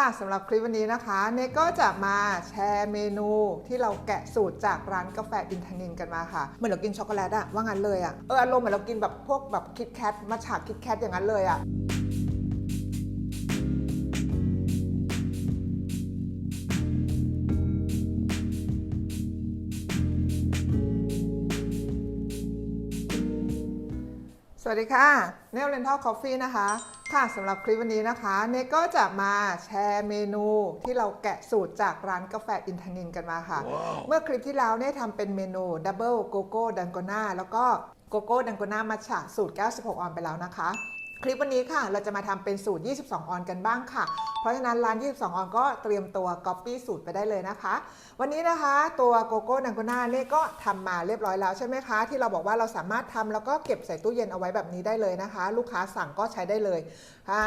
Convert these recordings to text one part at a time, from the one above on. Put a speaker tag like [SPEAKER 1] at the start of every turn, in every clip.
[SPEAKER 1] ค่ะสำหรับคลิปวันนี้นะคะเนก็จะมาแชร์เมนูที่เราแกะสูตรจากร้านกาแฟอินทนินกันมาค่ะเหมือนเรากินช็อกโกแลตอะว่างั้นเลยอะเอออารมณ์เหมือนเรากินแบบพวกแบบคิดแคทมาฉากคิดแคทอย่างนั้นเลยอะสวัสดีค่ะ เนลเลนทัลคอฟฟี่นะคะ ค่ะสำหรับคลิปวันนี้นะคะเนก็จะมาแชร์เมนูที่เราแกะสูตรจากร้านกาแฟอินทนินกันมาค่ะเมื่อคลิปที่แล้วเนี่ยทำเป็นเมนูดับเบิลโกโก้ดังโกน่าแล้วก็โกโก้ดังโกน่ามัทฉะสูตร 96 ออนไปแล้วนะคะ คลิปวันนี้ค่ะ เราจะมาทำเป็นสูตร 22 ออนกันบ้างค่ะ เพราะฉะนั้นร้าน 22 ออนก็เตรียมตัวก๊อปปี้สูตรไปได้เลยนะคะ วันนี้นะคะตัวโกโก้ดังโกน่าเนี่ยก็ทำมาเรียบร้อยแล้วใช่ไหมคะ ที่เราบอกว่าเราสามารถทำแล้วก็เก็บใส่ตู้เย็นเอาไว้แบบนี้ได้เลยนะคะ ลูกค้าสั่งก็ใช้ได้เลย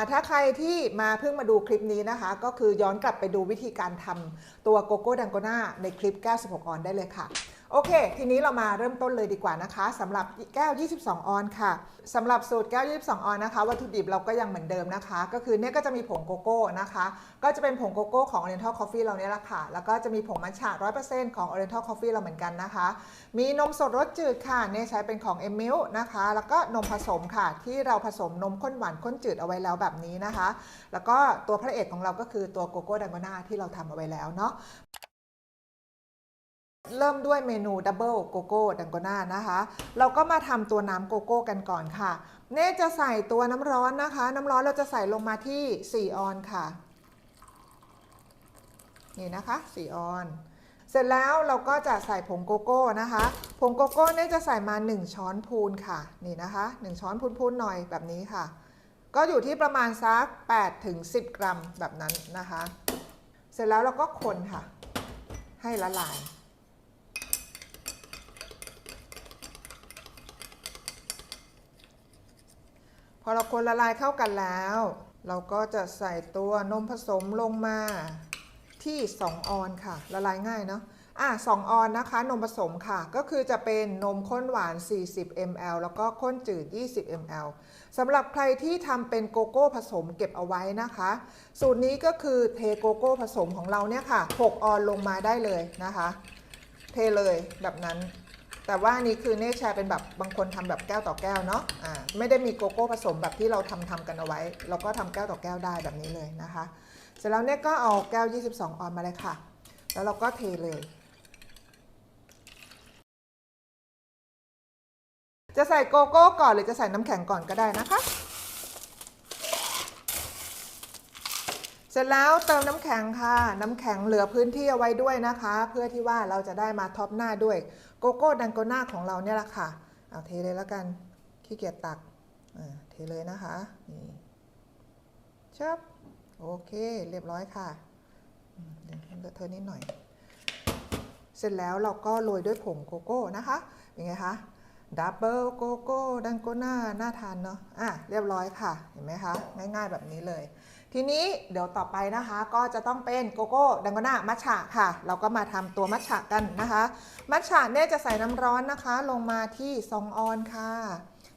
[SPEAKER 1] ถ้าใครที่มาเพิ่งมาดูคลิปนี้นะคะ ก็คือย้อนกลับไปดูวิธีการทำตัวโกโก้ดังโกน่าในคลิป 96 ออนได้เลยค่ะ โอเค ทีนี้เรามาเริ่มต้นเลยดีกว่านะคะสำหรับแก้ว 22 ออนค่ะสำหรับสูตรแก้ว 22 ออนนะคะ วัตถุดิบเราก็ยังเหมือนเดิมนะคะ ก็คือเนี่ยก็จะมีผงโกโก้นะคะ ก็จะเป็นผงโกโก้ของ Oriental Coffee เราเนี่ยแหละค่ะ แล้วก็จะมีผงมัทฉะ 100%ของ Oriental Coffee เราเหมือนกันนะคะ มีนมสดรสจืดค่ะเนี่ยใช้เป็นของ e m i l นะคะ แล้วก็นมผสมค่ะ ที่เราผสมนมข้นหวานข้นจืดเอาไว้แล้วแบบนี้นะคะ แล้วก็ตัวพระเอกของเราก็คือตัวโกโก้ดังโกน่าที่เราทำเอาไว้แล้วเนาะ เริ่มด้วยเมนูดับเบิลโกโก้ดังโกน่านะคะ เราก็มาทำตัวน้ำโกโก้กันก่อนค่ะ เน่จะใส่ตัวน้ำร้อนนะคะ น้ำร้อนเราจะใส่ลงมาที่ 4 ออนค่ะ นี่นะคะ 4 ออน เสร็จแล้วเราก็จะใส่ผงโกโก้นะคะ ผงโกโก้เน่จะใส่มา 1 ช้อนพูนค่ะ นี่นะคะ 1 ช้อนพูนๆหน่อยแบบนี้ค่ะ ก็อยู่ที่ประมาณสัก8ถึง10 กรัมแบบนั้นนะคะ เสร็จแล้วเราก็คนค่ะ ให้ละลาย พอเราคนละลายเข้ากันแล้ว เราก็จะใส่ตัวนมผสมลงมาที่ 2 ออนค่ะ ละลายง่ายเนาะอะ2ออนนะคะนมผสมค่ะ ก็คือจะเป็นนมข้นหวาน 40 ml แล้วก็ข้นจืด 20 ml สำหรับใครที่ทำเป็นโกโก้ผสมเก็บเอาไว้นะคะ สูตรนี้ก็คือเทโกโก้ผสมของเราเนี่ยค่ะ 6 ออนลงมาได้เลยนะคะ เทเลยแบบนั้น แต่ว่านี่คือเน่แชร์เป็นแบบบางคนทำแบบแก้วต่อแก้วเนาะอ่าไม่ได้มีโกโก้ผสมแบบที่เราทำทำกันเอาไว้ เราก็ทำแก้วต่อแก้วได้แบบนี้เลยนะคะ เสร็จแล้วเนี่ยก็เอาแก้ว 22 ออนมาเลยค่ะ แล้วเราก็เทเลย จะใส่โกโก้ก่อนหรือจะใส่น้ำแข็งก่อนก็ได้นะคะ เสร็จแล้วเติมน้ำแข็งค่ะ น้ำแข็งเหลือพื้นที่เอาไว้ด้วยนะคะ เพื่อที่ว่าเราจะได้มาท็อปหน้าด้วย โกโก้ดังโกน่าของเราเนี่ยแหละค่ะ เอาเทเลยแล้วกันขี้เกียจตักเทเลยนะคะนี่ชับโอเค เรียบร้อยค่ะเดี๋ยวให้เลอะเทอะนิดหน่อย เสร็จแล้วเราก็โรยด้วยผงโกโก้นะคะเป็นไงคะ ดับเบิลโกโก้ดังโกน่าน่าทานเนาะอะเรียบร้อยค่ะ เห็นไหมคะ ง่ายๆแบบนี้เลย ทีนี้เดี๋ยวต่อไปนะคะก็จะต้องเป็นโกโก้ดังโกน่ามัทฉะค่ะ เราก็มาทำตัวมัทฉะกันนะคะ มัทฉะเนี่ยจะใส่น้ำร้อนนะคะ ลงมาที่2องออนค่ะ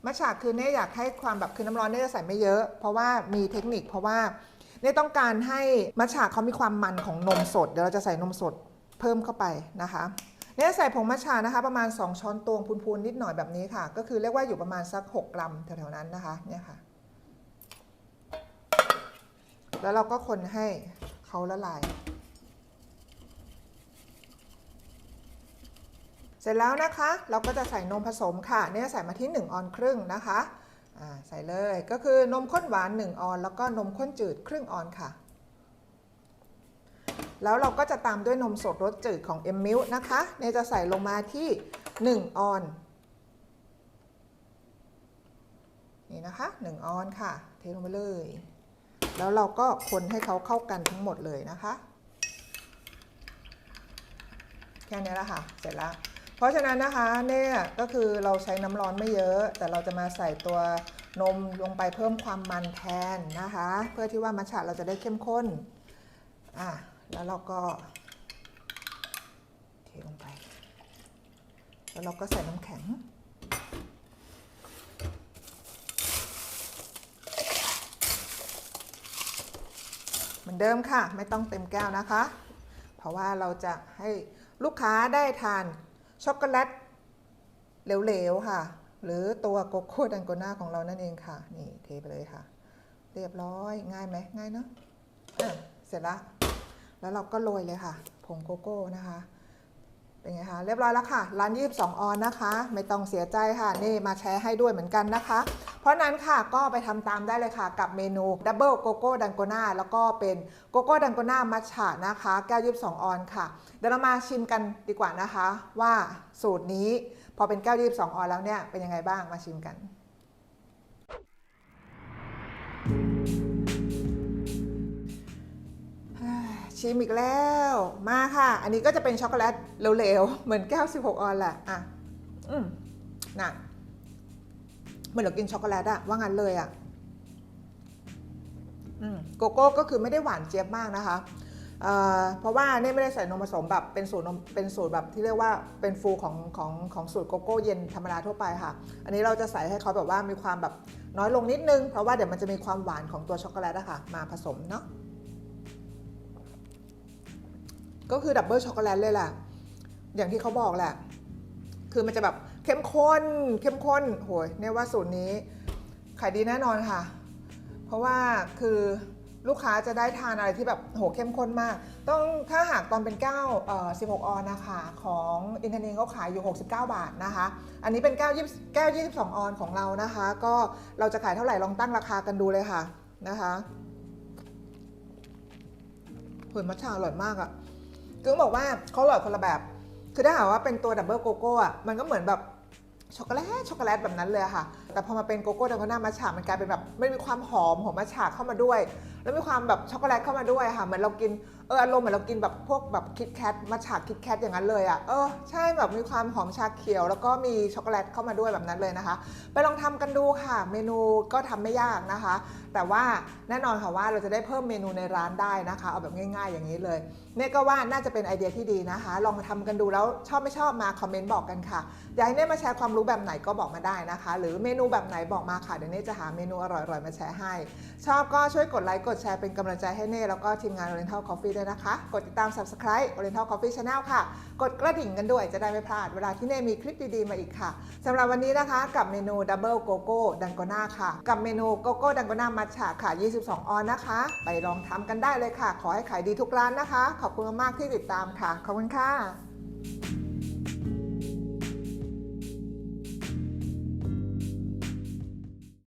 [SPEAKER 1] มัทฉะคือเนี่ยอยากให้ความแบบคือน้ำร้อนเนี่ยจะใส่ไม่เยอะ เพราะว่ามีเทคนิคเพราะว่าเนี่ยต้องการให้มัทฉะเขามีความมันของนมสด เดี๋ยวเราจะใส่นมสดเพิ่มเข้าไปนะคะ เนี่ยใส่ผงมัทฉะนะคะ ประมาณ 2 ช้อนตวงพูนๆนิดหน่อยแบบนี้ค่ะ ก็คือเรียกว่าอยู่ประมาณสัก 6 กรัมแถวๆนั้นนะคะเนี่ยค่ะ แล้วเราก็คนให้เขาละลาย เสร็จแล้วนะคะ เราก็จะใส่นมผสมค่ะ เนี่ยใส่มาที่ 1 ออนครึ่งนะคะใส่เลยก็คือนมข้นหวาน 1 ออน แล้วก็นมข้นจืดครึ่งออนค่ะ แล้วเราก็จะตามด้วยนมสดรสจืดของ m m i l นะคะเน่จะใส่ลงมาที่ 1 ออน นี่นะคะ 1 ออนค่ะ เทลงไปเลย แล้วเราก็คนให้เขาเข้ากันทั้งหมดเลยนะคะแค่นี้แหละค่ะ เสร็จแล้ว เพราะฉะนั้นนะคะเนี่ยก็คือเราใช้น้ำร้อนไม่เยอะ แต่เราจะมาใส่ตัวนมลงไปเพิ่มความมันแทนนะคะ เพื่อที่ว่ามัทฉะเราจะได้เข้มข้นอะ แล้วเราก็เทลงไป แล้วเราก็ใส่น้ำแข็ง เหมือนเดิมค่ะ ไม่ต้องเต็มแก้วนะคะ เพราะว่าเราจะให้ลูกค้าได้ทานช็อกโกแลตเหลวๆค่ะ หรือตัวโกโก้ดังโกน่าของเรานั่นเองค่ะ นี่เทไปเลยค่ะ เรียบร้อยง่ายไหมง่ายเนอะะเสร็จละ แล้วเราก็โรยเลยค่ะ ผงโกโก้นะคะ เป็นไงคะเรียบร้อยแล้วค่ะ ร้าน22องออนนะคะ ไม่ต้องเสียใจค่ะ นี่มาแชร์ให้ด้วยเหมือนกันนะคะ เพราะนั้นค่ะก็ไปทำตามได้เลยค่ะกับเมนูดับเบิลโกโก้ดังโกนาแล้วก็เป็นโกโก้ดังโกนามัทฉะนะคะแก้ว22องออนค่ะ เดี๋ยวเรามาชิมกันดีกว่านะคะ ว่าสูตรนี้พอเป็นแก้ว22ออนแล้วเนี่ยเป็นยังไงบ้างมาชิมกัน ชิมอีกแล้ว มาค่ะ อันนี้ก็จะเป็นช็อกโกแลตเหลวๆ เหมือนแก้ว 16 ออนแหละ อะ อืมน่ะเหมือนเรากินช็อกโกแลตอะว่างั้นเลยอะอืมโกโก้ก็คือไม่ได้หวานเจี๊ยบมากนะคะเอ่อเพราะว่าเนี่ยไม่ได้ใส่นมผสมแบบเป็นสูตรนมเป็นสูตรแบบที่เรียกว่าเป็นฟูของของของสูตรโกโก้เย็นธรรมดาทั่วไปค่ะ อันนี้เราจะใส่ให้เขาแบบว่ามีความแบบน้อยลงนิดนึง เพราะว่าเดี๋ยวมันจะมีความหวานของตัวช็อกโกแลตอะค่ะมาผสมเนาะ ก็คือดับเบิลช็อกโกแลตเลยแหละอย่างที่เขาบอกแหละ คือมันจะแบบเข้มข้น เข้มข้นโหยเนี่ยว่าสูตรนี้ขายดีแน่นอนค่ะ เพราะว่าคือลูกค้าจะได้ทานอะไรที่แบบโหเข้มข้นมาก ต้องถ้าหากตอนเป็น9เอ่อ16 ออนนะคะ ของอินเทอร์เน็ตเขาขายอยู่ 69 บาทนะคะ อันนี้เป็นแก้ว20แก้ว 22 ออนของเรานะคะ ก็เราจะขายเท่าไหร่ลองตั้งราคากันดูเลยค่ะนะคะเฮ้ยมัทฉะอร่อยมากอะ คือต้องบอกว่าเขาอร่อยคนละแบบ คือถ้าหากว่าเป็นตัวดับเบิลโกโก้อะมันก็เหมือนแบบช็อกโกแลตช็อกโกแลตแบบนั้นเลยค่ะ แต่พอมาเป็นโกโก้ดังโกน่ามัชฉะมันกลายเป็นแบบไม่มีความหอมของมัชฉะเข้ามาด้วย แล้วมีความแบบช็อกโกแลตเข้ามาด้วยค่ะเหมือนเรากินเอออารมณ์เหมือนเรากินแบบพวกแบบคิดแคทมัชฉะคิดแคทอย่างนั้นเลยอะเออใช่แบบมีความหอมชาเขียว แล้วก็มีช็อกโกแลตเข้ามาด้วยแบบนั้นเลยนะคะ ไปลองทำกันดูค่ะ เมนูก็ทำไม่ยากนะคะ แต่ว่าแน่นอนค่ะว่าเราจะได้เพิ่มเมนูในร้านได้นะคะ เอาแบบง่าย ๆ อย่างนี้เลยเนี่ยก็ว่าน่าจะเป็นไอเดียที่ดีนะคะ ลองทำกันดูแล้วชอบไม่ชอบมาคอมเมนต์บอกกันค่ะอยากให้เน่มาแชร์ความรู้แบบไหนก็บอกมาได้นะคะ หรือเมนูแบบไหนบอกมาค่ะ เดี๋ยวเน่จะหาเมนูอร่อยๆ มาแชร์ให้ ชอบก็ช่วยกดไลค์ กดแชร์เป็นกำลังใจให้เน่ แล้วก็ทีมงาน Oriental Coffee ด้วยนะคะ กดติดตาม Subscribe Oriental Coffee Channel ค่ะ กดกระดิ่งกันด้วยจะได้ไม่พลาด เวลาที่เน่มีคลิปดีๆ มาอีกค่ะสำหรับวันนี้นะคะกับเมนู Double Coco d a n g o n a ค่ะ กับเมนู Coco d a n g o n a Matcha ค่ะ 22 ออนนะคะ ไปลองทำกันได้เลยค่ะ ขอให้ขายดีทุกร้านนะคะ ขอบคุณมากๆที่ติดตามค่ะขอบคุณค่ะ